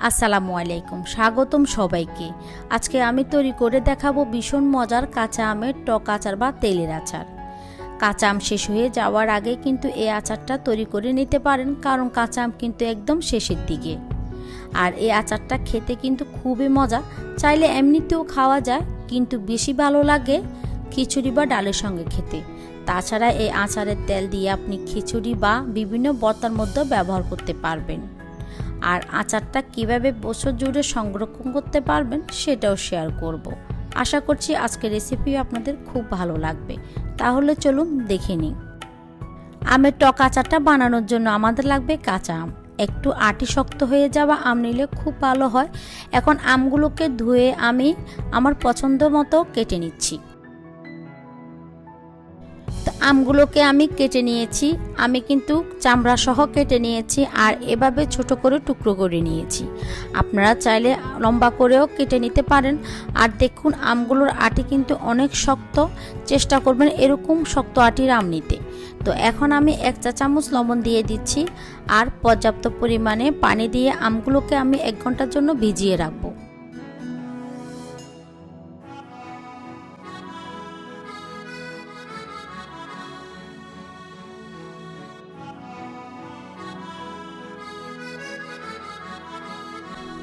আসসালামু আলাইকুম, স্বাগতম সবাইকে। আজকে আমি তৈরি করে দেখাবো ভীষণ মজার কাঁচা আমের টক আচার বা তেলের আচার। কাঁচা আম শেষ হয়ে যাওয়ার আগে কিন্তু এই আচারটা তৈরি করে নিতে পারেন, কারণ কাঁচা আম কিন্তু একদম শেষের দিকে। আর এই আচারটা খেতে কিন্তু খুবই মজা, চাইলে এমনিতেও খাওয়া যায়, কিন্তু বেশি ভালো লাগে খিচুড়ি বা ডালের সঙ্গে খেতে। তাছাড়া এই আচারের তেল দিয়ে আপনি খিচুড়ি বা বিভিন্ন বর্তার মধ্যেও ব্যবহার করতে পারবেন। আর আচারটা কীভাবে বছর জুড়ে সংরক্ষণ করতে পারবেন সেটাও শেয়ার করব। আশা করছি আজকের রেসিপি আপনাদের খুব ভালো লাগবে। তাহলে চলুন দেখে নিই। আমের টক আচারটা বানানোর জন্য আমাদের লাগবে কাঁচা আম। একটু আটি শক্ত হয়ে যাওয়া আম নিলে খুব ভালো হয়। এখন আমগুলোকে ধুয়ে আমি আমার পছন্দ মতো কেটে নিচ্ছি। আমগুলোকে আমি কেটে নিয়েছি, আমি কিন্তু চামড়া সহ কেটে নিয়েছি আর এভাবে ছোট করে টুকরো করে নিয়েছি। আপনারা চাইলে লম্বা করেও কেটে নিতে পারেন। আর দেখুন, আমগুলোর আটি কিন্তু অনেক শক্ত। চেষ্টা করবেন এরকম শক্ত আটির আম নিতে। তো এখন আমি এক চা চামচ লবণ দিয়ে দিচ্ছি। আর পর্যাপ্ত পরিমাণে পানি দিয়ে আমগুলোকে আমি এক ঘণ্টার জন্য ভিজিয়ে রাখব।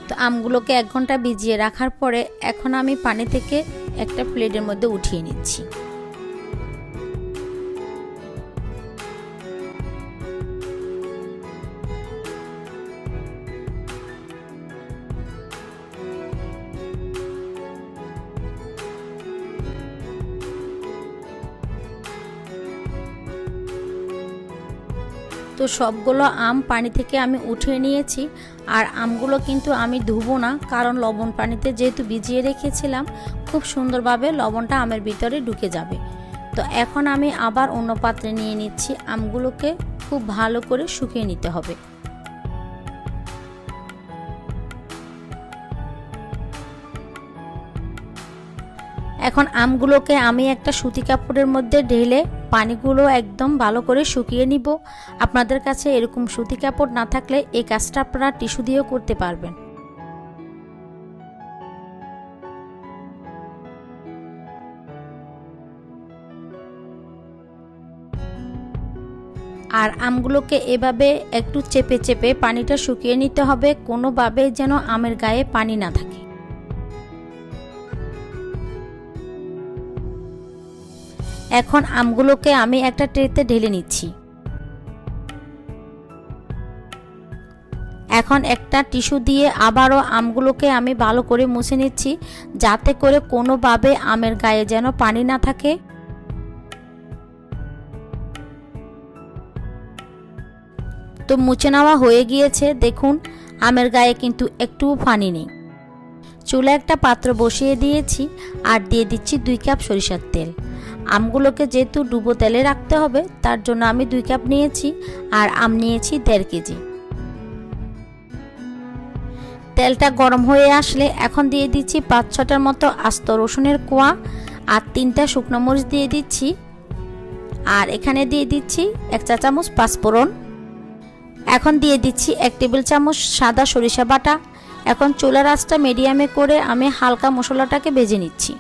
তো আমগুলোকে এক ঘণ্টা ভিজিয়ে রাখার পরে এখন আমি পানি থেকে একটা প্লেটের মধ্যে উঠিয়ে নিচ্ছি। তো সবগুলো আম পানি থেকে আমি উঠিয়ে নিয়েছি। আর আমগুলো কিন্তু আমি ধুবো না, কারণ লবণ পানিতে যেহেতু ভিজিয়ে রেখেছিলাম, খুব সুন্দরভাবে লবণটা আমের ভিতরে ঢুকে যাবে। তো এখন আমি আবার অন্য পাত্রে নিয়ে নিচ্ছি আমগুলোকে, খুব ভালো করে শুকিয়ে নিতে হবে। এখন আমগুলোকে আমি একটা সুতি কাপড়ের মধ্যে ঢেলে পানিগুলো একদম ভালো করে শুকিয়ে নিব। আপনাদের কাছে এরকম সুতি কাপড় না থাকলে এই কাজটা আপনারা টিস্যু দিয়েও করতে পারবেন। আর আমগুলোকে এভাবে একটু চেপে চেপে পানিটা শুকিয়ে নিতে হবে। কোনোভাবে যেন আমের গায়ে পানি না থাকে। এখন আমগুলোকে আমি একটা ট্রেতে ঢেলে নিচ্ছি। এখন একটা টিস্যু দিয়ে আবারও আমগুলোকে আমি ভালো করে মুছে নিচ্ছি, যাতে করে কোনোভাবে আমের গায়ে যেন পানি না থাকে। তো মুছে নেওয়া হয়ে গিয়েছে, দেখুন, আমের গায়ে কিন্তু একটুও পানি নেই। চুলে একটা পাত্র বসিয়ে দিয়েছি আর দিয়ে দিচ্ছি দুই কাপ সরিষার তেল। আমগুলোকে যেহেতু ডুবো তেলে রাখতে হবে, তার জন্য আমি দুই কাপ নিয়েছি আর আম নিয়েছি দেড় কেজি। তেলটা গরম হয়ে আসলে এখন দিয়ে দিচ্ছি পাঁচ ছটার মতো আস্ত রসুনের কোয়া আর তিনটা শুকনো মরিচ দিয়ে দিচ্ছি। আর এখানে দিয়ে দিচ্ছি এক চা চামচ পাঁচফোড়ন। এখন দিয়ে দিচ্ছি এক টেবিল চামচ সাদা সরিষা বাটা। এখন চুলার আঁচটা মিডিয়ামে করে আমি হালকা মশলাটাকে ভেজে নিচ্ছি।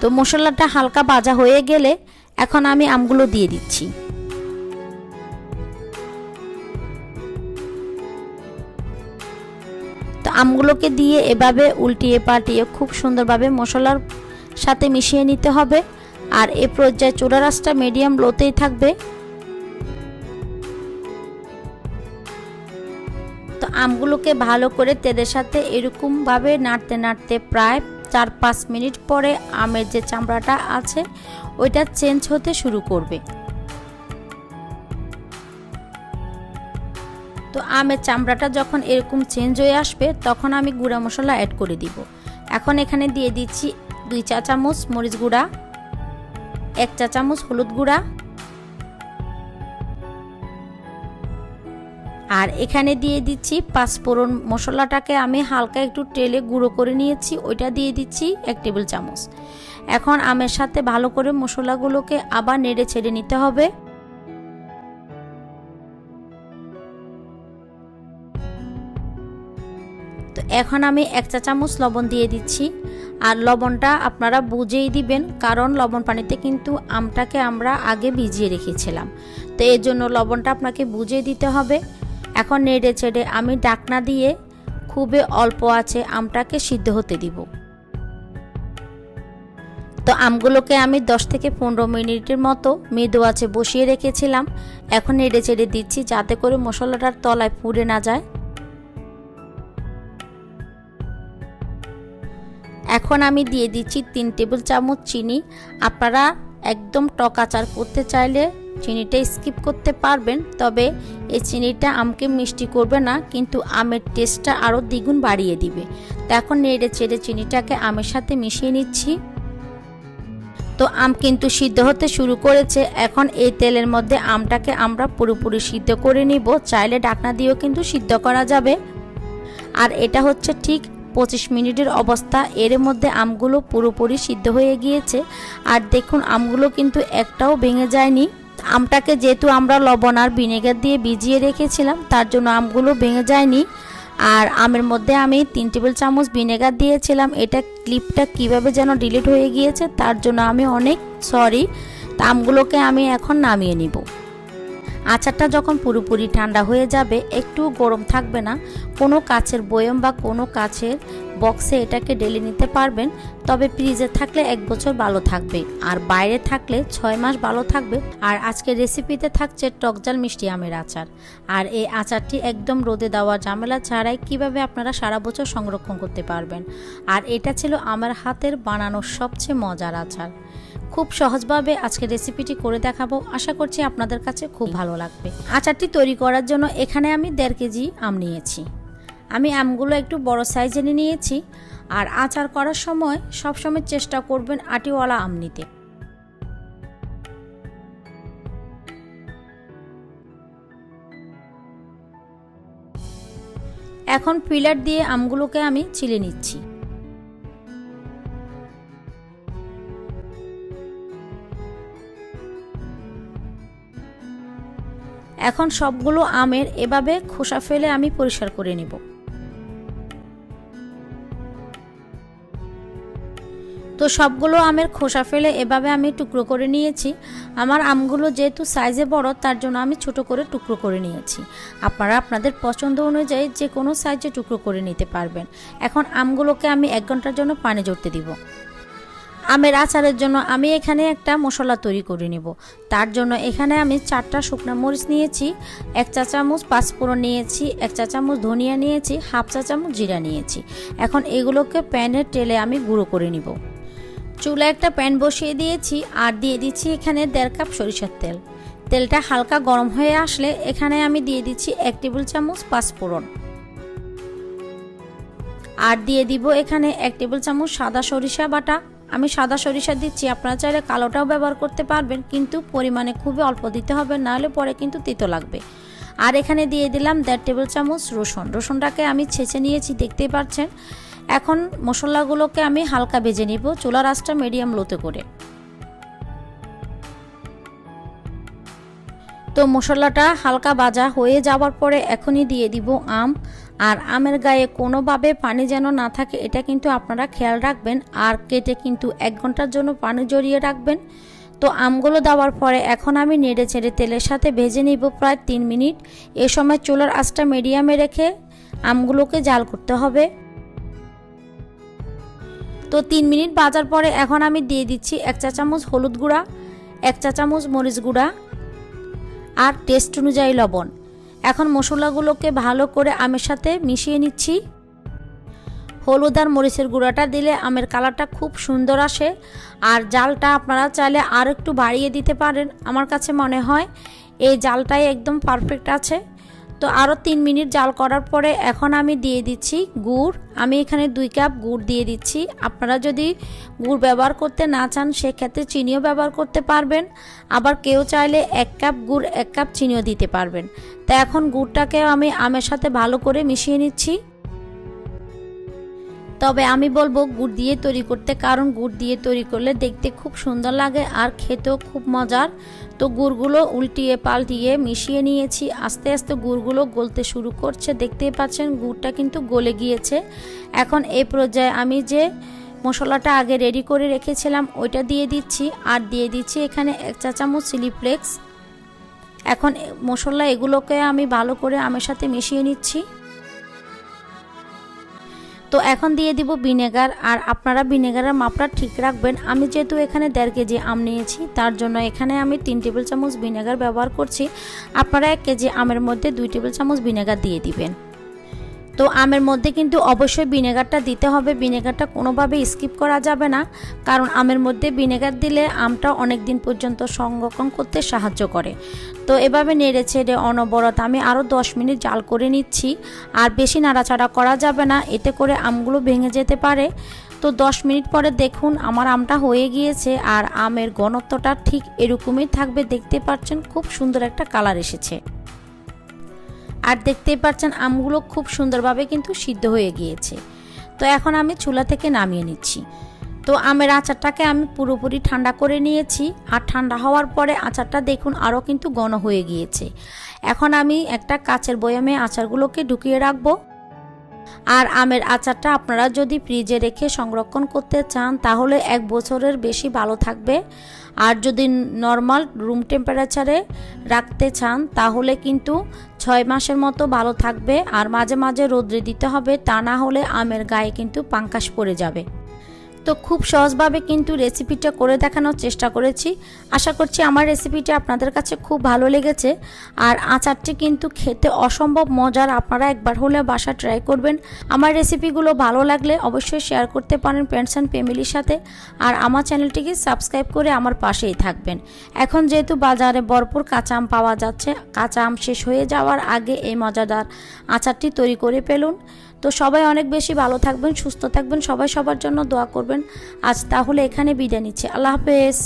তো মশলাটা হালকা ভাজা হয়ে গেলে এখন আমি আমগুলো দিয়ে দিচ্ছি। তো আমগুলোকে দিয়ে এভাবে উল্টিয়ে পাল্টিয়ে খুব সুন্দরভাবে মশলার সাথে মিশিয়ে নিতে হবে। আর এ পর্যায়ে চূড়া রাসটা মিডিয়াম লোতেই থাকবে। আমগুলোকে ভালো করে তেলের সাথে এরকমভাবে নাড়তে নাড়তে প্রায় চার পাঁচ মিনিট পরে আমের যে চামড়াটা আছে, ওইটা চেঞ্জ হতে শুরু করবে। তো আমের চামড়াটা যখন এরকম চেঞ্জ হয়ে আসবে, তখন আমি গুঁড়া মশলা অ্যাড করে দিব। এখন এখানে দিয়ে দিচ্ছি দুই চা চামচ মরিচ গুঁড়া, এক চা চামচ হলুদ গুঁড়া আর এখানে দিয়ে দিচ্ছি পাঁচফোড়ন মশলাটাকে। আমি হালকা একটু তেলে গুঁড়ো করে নিয়েছি, ওইটা দিয়ে দিচ্ছি এক টেবিল চামচ। এখন আমের সাথে ভালো করে মশলাগুলোকে আবার নেড়ে ছেড়ে নিতে হবে। তো এখন আমি এক চা চামচ লবণ দিয়ে দিচ্ছি। আর লবণটা আপনারা বুঝেই দিবেন, কারণ লবণ পানিতে কিন্তু আমটাকে আমরা আগে ভিজিয়ে রেখেছিলাম। তো এর জন্য লবণটা আপনাকে বুঝিয়ে দিতে হবে। এখন নেড়ে চেড়ে আমি ডাকনা দিয়ে খুবই অল্প আছে আমটাকে সিদ্ধ হতে দিব। তো আমগুলোকে আমি 10 থেকে পনেরো মিনিটের মতো মেদো আছে বসিয়ে রেখেছিলাম। এখন নেড়ে চেড়ে দিচ্ছি যাতে করে মশলাটার তলায় পুড়ে না যায়। এখন আমি দিয়ে দিচ্ছি তিন টেবিল চামচ চিনি। আপনারা একদম টক আচার করতে চাইলে চিনিটা স্কিপ করতে পারবেন, তবে এই চিনিটা আমকে মিষ্টি করবে না, কিন্তু আমের টেস্টটা আরও দ্বিগুণ বাড়িয়ে দিবে। তো এখন নেড়ে চেড়ে চিনিটাকে আমের সাথে মিশিয়ে নিচ্ছি। তো আম কিন্তু সিদ্ধ হতে শুরু করেছে, এখন এই তেলের মধ্যে আমটাকে আমরা পুরোপুরি সিদ্ধ করে নিব। চাইলে ডাকনা দিয়েও কিন্তু সিদ্ধ করা যাবে। আর এটা হচ্ছে ঠিক পঁচিশ মিনিটের অবস্থা। এর মধ্যে আমগুলো পুরোপুরি সিদ্ধ হয়ে গিয়েছে। আর দেখুন, আমগুলো কিন্তু একটাও ভেঙে যায়নি। আমটাকে যেহেতু আমরা লবণ আর ভিনেগার দিয়ে ভিজিয়ে রেখেছিলাম, তার জন্য আমগুলো ভেঙে যায়নি। আর আমের মধ্যে আমি তিন টেবিল চামচ ভিনেগার দিয়েছিলাম। এটা ক্লিপটা কীভাবে যেন ডিলিট হয়ে গিয়েছে, তার জন্য আমি অনেক সরি। তা আমগুলোকে আমি এখন নামিয়ে নিব। আচারটা যখন পুরোপুরি ঠান্ডা হয়ে যাবে একটু গরম থাকবে না। কোনো কাছের বয়ম বা কোনো কাছের বক্সে এটাকে ডেলে নিতে পারবেন, তবে ফ্রিজে থাকলে এক বছর ভালো থাকবে। আর বাইরে থাকলে ছয় মাস ভালো থাকবে। আর আজকে রেসিপিতে থাকছে টকজাল মিষ্টি আমের আচার। আর এই আচারটি একদম রোদে দেওয়া ঝামেলা ছাড়াই কীভাবে আপনারা সারা বছর সংরক্ষণ করতে পারবেন। আর এটা ছিল আমার হাতের বানানোর সবচেয়ে মজার আচার। খুব সহজভাবে আজকে রেসিপিটি করে দেখাবো। আশা করছি আপনাদের কাছে খুব ভালো লাগবে। আচারটি তৈরি করার জন্য এখানে আমি দেড় কেজি আম নিয়েছি। আমি আমগুলো একটু বড় সাইজে নিয়েছি। আর আচার করার সময় সবসময় চেষ্টা করবেন আটিওয়ালা আম নিতে। এখন পিলার দিয়ে আমগুলোকে আমি ছিলে নিচ্ছি। এখন সবগুলো আমের এভাবে খোসা ফেলে আমি পরিষ্কার করে নিব। তো সবগুলো আমের খোসা ফেলে এভাবে আমি টুকরো করে নিয়েছি। আমার আমগুলো যেহেতু সাইজে বড়, তার জন্য আমি ছোট করে টুকরো করে নিয়েছি। আপনারা আপনাদের পছন্দ অনুযায়ী যে কোনো সাইজে টুকরো করে নিতে পারবেন। এখন আমগুলোকে আমি এক ঘণ্টার জন্য পানি জড়তে দিব। আমের আচারের জন্য আমি এখানে একটা মশলা তৈরি করে নেব। তার জন্য এখানে আমি চারটা শুকনো মরিচ নিয়েছি, এক চা চামচ পাঁচফোড়ন নিয়েছি, এক চা চামচ ধনিয়া নিয়েছি, হাফ চা চামচ জিরা নিয়েছি। এখন এগুলোকে প্যানের তেলে আমি গুঁড়ো করে নিব। চুলা একটা প্যান বসিয়ে দিয়েছি আর দিয়ে দিচ্ছি এখানে দেড় কাপ সরিষার তেল। তেলটা হালকা গরম হয়ে আসলে এখানে আমি দিয়ে দিচ্ছি এক টেবিল চামচ পাঁচফোড়ন। আর দিয়ে দিব এখানে এক টেবিল চামচ সাদা সরিষা বাটা। আমি সাদা সরিষা দিচ্ছি, আপনারা চাইলে কালোটাও ব্যবহার করতে পারবেন, কিন্তু পরিমাণে খুবই অল্প দিতে হবে নাহলে পরে কিন্তু তিতো লাগবে। আর এখানে দিয়ে দিলাম দেড় টেবিল চামচ রসুন। রসুনটাকে আমি ছেঁচে নিয়েছি, দেখতেই পাচ্ছেন। এখন মশলাগুলোকে আমি হালকা ভেজে নিব, চুলার আঁচটা মিডিয়াম লোতে করে। তো মশলাটা হালকা ভাজা হয়ে যাওয়ার পরে এখনই দিয়ে দিব আম। আর আমের গায়ে কোনোভাবে পানি যেন না থাকে, এটা কিন্তু আপনারা খেয়াল রাখবেন। আর কেটে কিন্তু এক ঘণ্টার জন্য পানি জড়িয়ে রাখবেন। তো আমগুলো দেওয়ার পরে এখন আমি নেড়ে ছেড়ে তেলের সাথে ভেজে নিব প্রায় তিন মিনিট। এ সময় চুলার আঁচটা মিডিয়ামে রেখে আমগুলোকে জাল করতে হবে। তো তিন মিনিট বাজার পরে এখন আমি দিয়ে দিচ্ছি এক চা চামচ হলুদ গুঁড়া, এক চা চামচ মরিচ গুঁড়া আর টেস্ট অনুযায়ী লবণ। এখন মশলাগুলোকে ভালো করে আমের সাথে মিশিয়ে নিচ্ছি। হলুদ আর মরিচের গুঁড়াটা দিলে আমের কালারটা খুব সুন্দর আসে। আর জালটা আপনারা চাইলে আর একটু বাড়িয়ে দিতে পারেন, আমার কাছে মনে হয়। এই জালটাই একদম পারফেক্ট আছে। তো আরও তিন মিনিট জাল করার পরে এখন আমি দিয়ে দিচ্ছি গুড়। আমি এখানে দুই কাপ গুড় দিয়ে দিচ্ছি। আপনারা যদি গুড় ব্যবহার করতে না চান, সেক্ষেত্রে চিনিও ব্যবহার করতে পারবেন। আবার কেউ চাইলে এক কাপ গুড়, এক কাপ চিনিও দিতে পারবেন। তা এখন গুড়টাকে আমি আমের সাথে ভালো করে মিশিয়ে নিচ্ছি। তবে আমি বলব গুড় দিয়ে তৈরি করতে, কারণ গুড় দিয়ে তৈরি করলে দেখতে খুব সুন্দর লাগে আর খেতেও খুব মজার। তো গুড়গুলো উল্টিয়ে পাল্টিয়ে মিশিয়ে নিয়েছি। আস্তে আস্তে গুড়গুলো গলতে শুরু করছে। দেখতেই পাচ্ছেন গুড়টা কিন্তু গলে গিয়েছে। এখন এই পর্যায়ে আমি যে মশলাটা আগে রেডি করে রেখেছিলাম, ওইটা দিয়ে দিচ্ছি। আর দিয়ে দিচ্ছি এখানে এক চা চামচ চিলি ফ্লেক্স এখন মশলা এগুলোকে আমি ভালো করে আমের সাথে মিশিয়ে নিচ্ছি। তো এখন দিয়ে দিব ভিনেগার আর আপনারা ভিনেগারের মাপটা ঠিক রাখবেন। আমি যেহেতু এখানে দেড় কেজি আম নিয়েছি, তার জন্য এখানে আমি তিন টেবিল চামচ ভিনেগার ব্যবহার করছি। আপনারা এক কেজি আমের মধ্যে দুই টেবিল চামচ ভিনেগার দিয়ে দিবেন। তো আমের মধ্যে কিন্তু অবশ্যই ভিনেগারটা দিতে হবে। ভিনেগারটা কোনোভাবে স্কিপ করা যাবে না, কারণ আমের মধ্যে ভিনেগার দিলে আমটা অনেক দিন পর্যন্ত সংরক্ষণ করতে সাহায্য করে। তো এভাবে নেড়ে ছেড়ে অনবরত আমি আরও দশ মিনিট জাল করে নিচ্ছি, আর বেশি নাড়াচাড়া করা যাবে না, এতে করে আমগুলো ভেঙে যেতে পারে। তো দশ মিনিট পরে দেখুন আমার আমটা হয়ে গিয়েছে, আর আমের ঘনত্বটা ঠিক এরকমই থাকবে। দেখতে পাচ্ছেন খুব সুন্দর একটা কালার এসেছে। আর দেখতেই পাচ্ছেন আমগুলো খুব সুন্দরভাবে কিন্তু সিদ্ধ হয়ে গিয়েছে। তো এখন আমি চুলা থেকে নামিয়ে নিচ্ছি। তো আমের আচারটাকে আমি পুরোপুরি ঠান্ডা করে নিয়েছি আর ঠান্ডা হওয়ার পরে আচারটা দেখুন আরও কিন্তু গণ হয়ে গিয়েছে। এখন আমি একটা কাচের বয়ামে আচারগুলোকে ঢুকিয়ে রাখব। আর আমের আচারটা আপনারা যদি ফ্রিজে রেখে সংরক্ষণ করতে চান, তাহলে এক বছরের বেশি ভালো থাকবে। আর যদি নর্মাল রুম টেম্পারেচারে রাখতে চান, তাহলে কিন্তু ছয় মাসের মতো ভালো থাকবে। আর মাঝে মাঝে রোদ্রে দিতে হবে, তা না হলে আমের গায়ে কিন্তু পাঙ্কাশ পড়ে যাবে। তো খুব সহজভাবে কিন্তু রেসিপিটা করে দেখানোর চেষ্টা করেছি। আশা করছি আমার রেসিপিটা আপনাদের কাছে খুব ভালো লেগেছে। আর আচারটি কিন্তু খেতে অসম্ভব মজার, আপনারা একবার হলে বাসা ট্রাই করবেন। আমার রেসিপিগুলো ভালো লাগলে অবশ্যই শেয়ার করতে পারেন ফ্রেন্ডস অ্যান্ড ফ্যামিলির সাথে। আর আমার চ্যানেলটিকে সাবস্ক্রাইব করে আমার পাশেই থাকবেন। এখন যেহেতু বাজারে ভরপুর কাঁচা আম পাওয়া যাচ্ছে, কাঁচা আম শেষ হয়ে যাওয়ার আগে এই মজাদার আচারটি তৈরি করে ফেলুন। তো সবাই অনেক বেশি ভালো থাকবেন, সুস্থ থাকবেন, সবাই সবার জন্য দোয়া করবেন। আজ তাহলে এখানে বিদায় নিচ্ছি। আল্লাহ হাফেজ।